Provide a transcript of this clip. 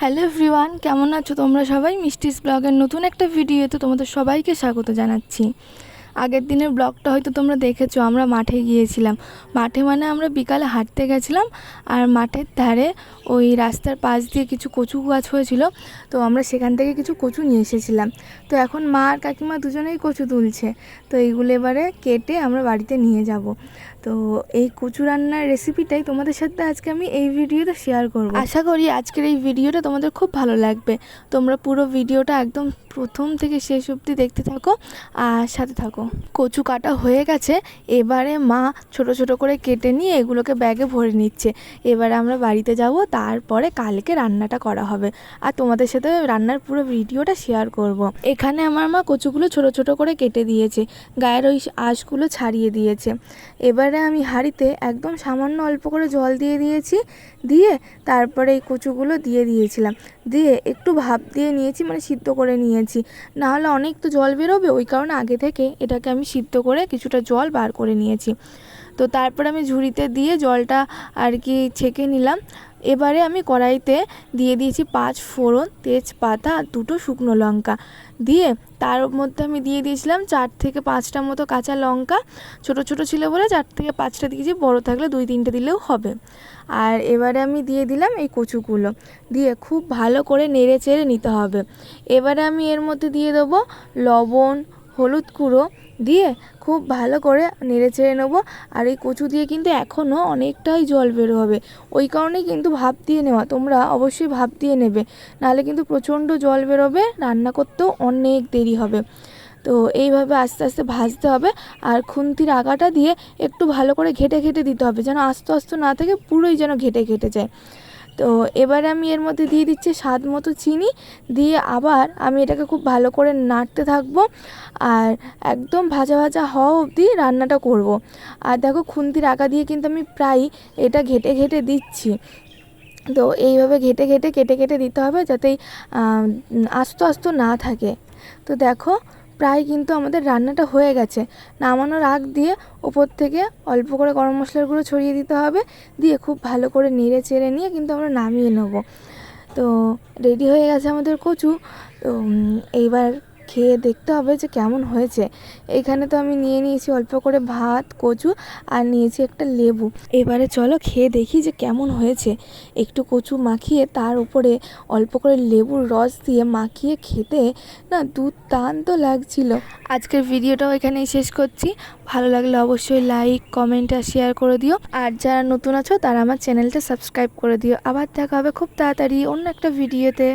Hello everyone কেমন আছো তোমরা সবাই? মিষ্টিস ব্লগের নতুন একটা ভিডিওতে তোমাদের সবাইকে স্বাগত জানাচ্ছি। আগের দিনের ব্লগটা হয়তো তোমরা দেখেছ, আমরা মাঠে গিয়েছিলাম। মাঠে মানে আমরা বিকালে হাঁটতে গেছিলাম, আর মাঠের ধারে ওই রাস্তার পাশ দিয়ে কিছু কচু গাছ হয়েছিল, তো আমরা সেখান থেকে কিছু কচু নিয়ে এসেছিলাম। তো এখন মা আর কাকিমা দুজনেই কচু তুলছে, তো এইগুলো এবারে কেটে আমরা বাড়িতে নিয়ে যাব। তো এই কচু রান্নার রেসিপিটাই তোমাদের সাথে আজকে আমি এই ভিডিওতে শেয়ার করব। আশা করি আজকের এই ভিডিওটা তোমাদের খুব ভালো লাগবে। তোমরা পুরো ভিডিওটা একদম প্রথম থেকে শেষ অবধি দেখতে থাকো, আর সাথে থাকো। কচু কাটা হয়ে গেছে। এবারে মা ছোট ছোট করে কেটে নিয়ে এগুলোকে ব্যাগে ভরে নিচ্ছে। এবারে আমরা বাড়িতে যাব, তারপরে কালকে রান্নাটা করা হবে। আর তোমাদের সাথে রান্নার পুরো ভিডিওটা শেয়ার করব। এখানে আমার মা কচুগুলো ছোট ছোট করে কেটে দিয়েছে, গায়ের ওই আঁশগুলো ছাড়িয়ে দিয়েছে। এবারে আমি হাঁড়িতে একদম সামান্য অল্প করে জল দিয়ে দিয়েছি, দিয়ে তারপরে এই কচুগুলো দিয়ে দিয়েছিলাম। দিয়ে একটু ভাপ দিয়ে নিয়েছি মানে সিদ্ধ করে নিয়েছি। না হলে অনেক তো জল বেরোবে, ওই কারণে আগে থেকে এটাকে আমি সিদ্ধ করে কিছুটা জল বার করে নিয়েছি। তো তারপর আমি ঝুড়িতে দিয়ে জলটা আর কি ছেঁকে নিলাম। এবারে আমি কড়াইতে দিয়ে দিয়েছি পাঁচ ফোড়ন তেজপাতা দুটো শুকনো লঙ্কা। দিয়ে তার মধ্যে আমি দিয়ে দিয়েছিলাম চার থেকে পাঁচটা মতো কাঁচা লঙ্কা। ছোট ছোট ছিল বলে চার থেকে পাঁচটা দিয়েছি, বড় থাকলে দুই তিনটে দিলেও হবে। আর এবারে আমি দিয়ে দিলাম এই কচুগুলো। দিয়ে খুব ভালো করে নেড়ে চেড়ে নিতে হবে। এবারে আমি এর মধ্যে দিয়ে দেবো লবণ হলুদ গুঁড়ো দিয়ে খুব ভালো করে নেড়ে চেড়ে নেব। আর এই কচু দিয়ে কিন্তু এখনও অনেকটাই জল বের হবে। ওই কারণেই কিন্তু ভাপ দিয়ে নেওয়া। তোমরা অবশ্যই ভাপ দিয়ে নেবে। নাহলে কিন্তু প্রচণ্ড জল বেরোবে, রান্না করতেও অনেক দেরি হবে। তো এইভাবে আস্তে আস্তে ভাজতে হবে। আর খুন্তির আগাটা দিয়ে একটু ভালো করে ঘেটে ঘেটে দিতে হবে। যেন আস্তে আস্তে না থেকে, পুরোই যেন ঘেটে ঘেটে যায়। তো এবারে আমি এর মধ্যে দিয়ে দিচ্ছি স্বাদ মতো চিনি, দিয়ে আবার আমি এটাকে খুব ভালো করে নাড়তে থাকব আর একদম ভাজা ভাজা হওয়া অবধি রান্নাটা করব। আর দেখো খুন্তির আগা দিয়ে কিন্তু আমি প্রায় এটা ঘেটে ঘেটে দিচ্ছি তো এইভাবে ঘেটে ঘেটে কেটে কেটে দিতে হবে যাতে আস্ত আস্ত না থাকে তো দেখো প্রায় কিন্তু আমাদের রান্নাটা হয়ে গেছে। নামানোর আগ দিয়ে ওপর থেকে অল্প করে গরম মশলার গুঁড়ো ছড়িয়ে দিতে হবে। দিয়ে খুব ভালো করে নেড়ে চেড়ে নিয়ে কিন্তু আমরা নামিয়ে নেব। তো রেডি হয়ে গেছে আমাদের কচু। তো এইবার খেয়ে দেখতে হবে যে কেমন হয়েছে। এখানে তো আমি নিয়ে নিয়েছি অল্প করে ভাত, কচু আর নিয়েছি একটা লেবু। এবারে চলো খেয়ে দেখি যে কেমন হয়েছে। একটু কচু মাখিয়ে তার উপরে অল্প করে লেবুর রস দিয়ে মাখিয়ে খেতে না দুর্দান্ত লাগছিল। আজকের ভিডিওটাও এখানেই শেষ করছি। ভালো লাগলে অবশ্যই লাইক, কমেন্ট আর শেয়ার করে দিও। আর যারা নতুন আছো তারা আমার চ্যানেলটা সাবস্ক্রাইব করে দিও। আবার দেখা হবে খুব তাড়াতাড়ি অন্য একটা ভিডিওতে।